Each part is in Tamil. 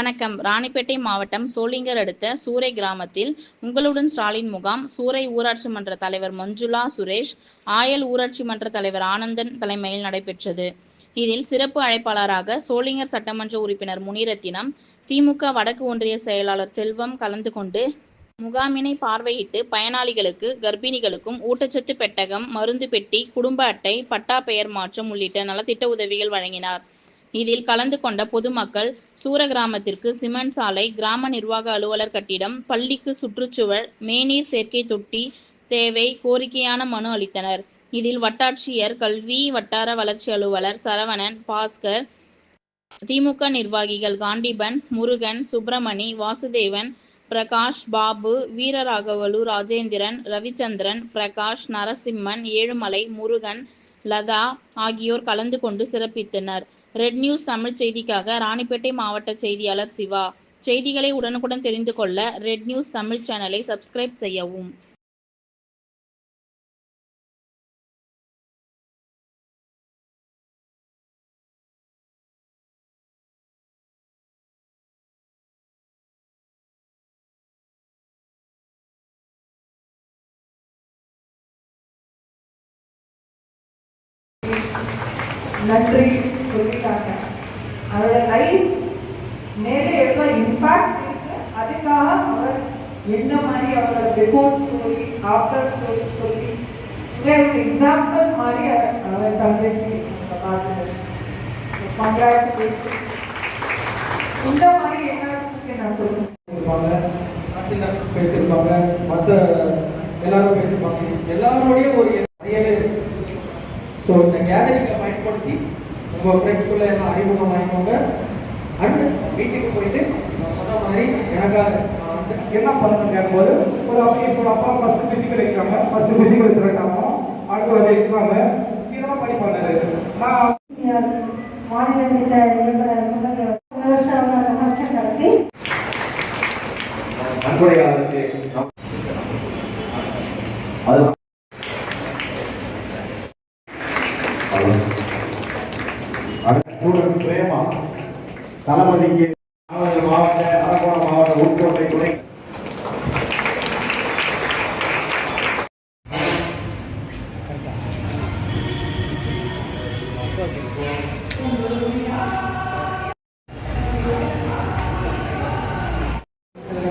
வணக்கம். ராணிப்பேட்டை மாவட்டம் சோளிங்கர் அடுத்த சூறை கிராமத்தில் உங்களுடன் ஸ்டாலின் முகாம் சூறை ஊராட்சி மன்ற தலைவர் மஞ்சுளா சுரேஷ் ஆயல் ஊராட்சி மன்ற தலைவர் ஆனந்தன் தலைமையில் நடைபெற்றது. இதில் சிறப்பு அழைப்பாளராக சோளிங்கர் சட்டமன்ற உறுப்பினர் முனிரத்தினம் திமுக வடக்கு ஒன்றிய செயலாளர் செல்வம் கலந்து கொண்டு முகாமினை பார்வையிட்டு பயனாளிகளுக்கு கர்ப்பிணிகளுக்கும் ஊட்டச்சத்து பெட்டகம் மருந்து பெட்டி குடும்ப அட்டை பட்டா பெயர் மாற்றம் உள்ளிட்ட நலத்திட்ட உதவிகள் வழங்கினார். இதில் கலந்து கொண்ட பொதுமக்கள் சூர கிராமத்திற்கு சிமெண்ட் சாலை கிராம நிர்வாக அலுவலர் கட்டிடம் பள்ளிக்கு சுற்றுச்சுவர் மேநீர் சேர்க்கை தொட்டி தேவை கோரிக்கையான மனு அளித்தனர். இதில் வட்டாட்சியர் கல்வி வட்டார வளர்ச்சி அலுவலர் சரவணன் பாஸ்கர் திமுக நிர்வாகிகள் காண்டிபன் முருகன் சுப்பிரமணி வாசுதேவன் பிரகாஷ் பாபு வீரராகவலு ராஜேந்திரன் ரவிச்சந்திரன் பிரகாஷ் நரசிம்மன் ஏழுமலை முருகன் லதா ஆகியோர் கலந்து கொண்டு சிறப்பித்தனர். ரெட் நியூஸ் தமிழ் செய்திக்காக ராணிப்பேட்டை மாவட்ட செய்தியாளர் சிவா. செய்திகளை உடனுக்குடன் தெரிந்து கொள்ள ரெட் நியூஸ் தமிழ் சேனலை சப்ஸ்கிரைப் செய்யவும். நன்றி. சொல்லிட்டாங்க. அவரோட லைஃப் மேலே எவ்வளோ இம்பாக்ட் இருக்கு? அதுக்காக அவர் என்ன மாதிரி அவரோட பிஃபோர் ஸ்டோரி ஆஃப்டர் ஸ்டோரி சொல்லி இங்கே ஒரு எக்ஸாம்பிள் மாதிரி அவர் அவர் தங்கச்சி பார்த்தது கங்க்ராச்சுலேஷன் இந்த மாதிரி எல்லாருக்கும் நான் சொல்லுவேன் பேசியிருப்பாங்க. மற்ற எல்லாரும் பேசியிருப்பாங்க. எல்லாரோடையும் ஒரு நிறையவே ஸோ இந்த கேதரிங்கை பயன்படுத்தி உங்கள் ஃப்ரெண்ட்ஸ்குள்ளே எல்லாம் அறிமுகம் வாங்கிக்கோங்க அண்ட் வீட்டுக்கு போயிட்டு நான் சொன்ன மாதிரி எனக்காக என்ன பண்ணணும் கேட்கும்போது ஒரு அப்பா இப்போ அப்பா first physical exam first physical select ஆகும். அடுத்து ஒரு எக்ஸாமு இதெல்லாம் படிப்பாங்க. நான் மாநிலத்தில் ஸ்டூடெண்ட் பிரேமா தளபதிக்கு நாமக்கல் மாவட்ட அரக்கோணம் மாவட்ட உட்கோட்டை துணை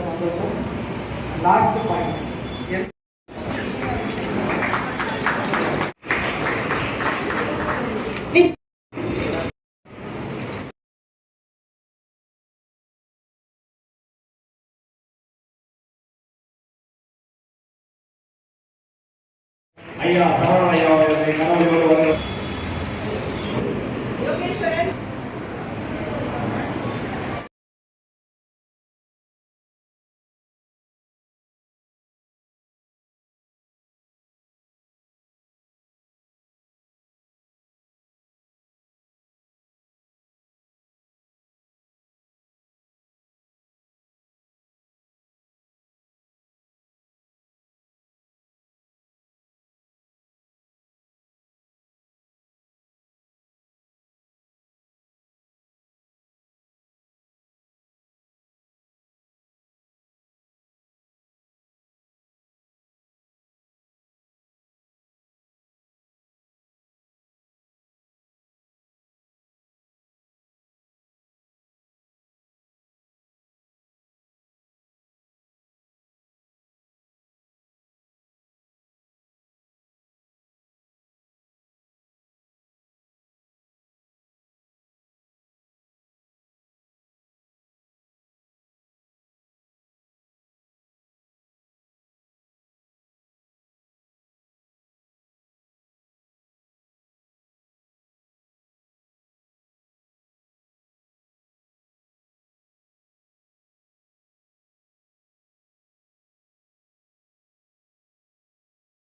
சந்தோஷம் லாஸ்ட் ஐயா சரவண ஐயா யோகேஸ்வரன்